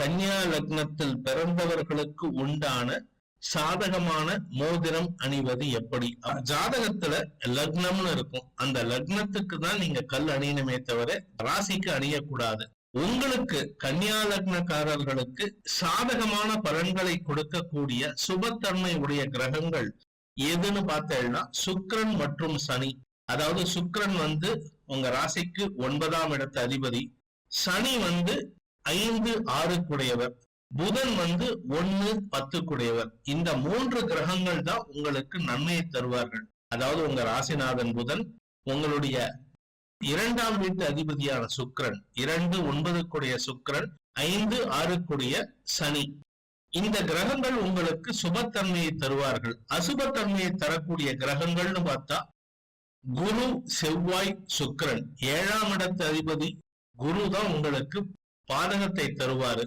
கன்யா லக்னத்தில் பிறந்தவர்களுக்கு உண்டான சாதகமான மோதிரம் அணிவது எப்படி? ஜாதகத்துல லக்னம்னு இருக்கும். அந்த லக்னத்துக்கு தான் நீங்க கல் அணியணுமே தவிர ராசிக்கு அணியக்கூடாது. உங்களுக்கு கன்னியா லக்னக்காரர்களுக்கு சாதகமான பலன்களை கொடுக்கக்கூடிய சுபத்தன்மை உடைய கிரகங்கள் எதுன்னு பார்த்தேன்னா சுக்ரன் மற்றும் சனி. அதாவது சுக்ரன் வந்து உங்க ராசிக்கு ஒன்பதாம் இடத்து அதிபதி. சனி வந்து ஐந்து ஆறு குடையவர் புதன் வந்து ஒன்னு பத்து குடையவர் இந்த மூன்று கிரகங்கள் தான் உங்களுக்கு நன்மையை தருவார்கள். அதாவது உங்க ராசிநாதன் புதன் உங்களுடைய இரண்டாம் வீட்டு அதிபதியான சுக்கிரன் இரண்டு ஒன்பது கூடிய ஐந்து ஆறு கூடிய சனி. இந்த கிரகங்கள் உங்களுக்கு சுபத்தன்மையை தருவார்கள். அசுபத்தன்மையை தரக்கூடிய கிரகங்கள்னு பார்த்தா குரு செவ்வாய் சுக்கிரன். ஏழாம் இடத்து அதிபதி குரு தான் உங்களுக்கு பாதகத்தை தருவாரு.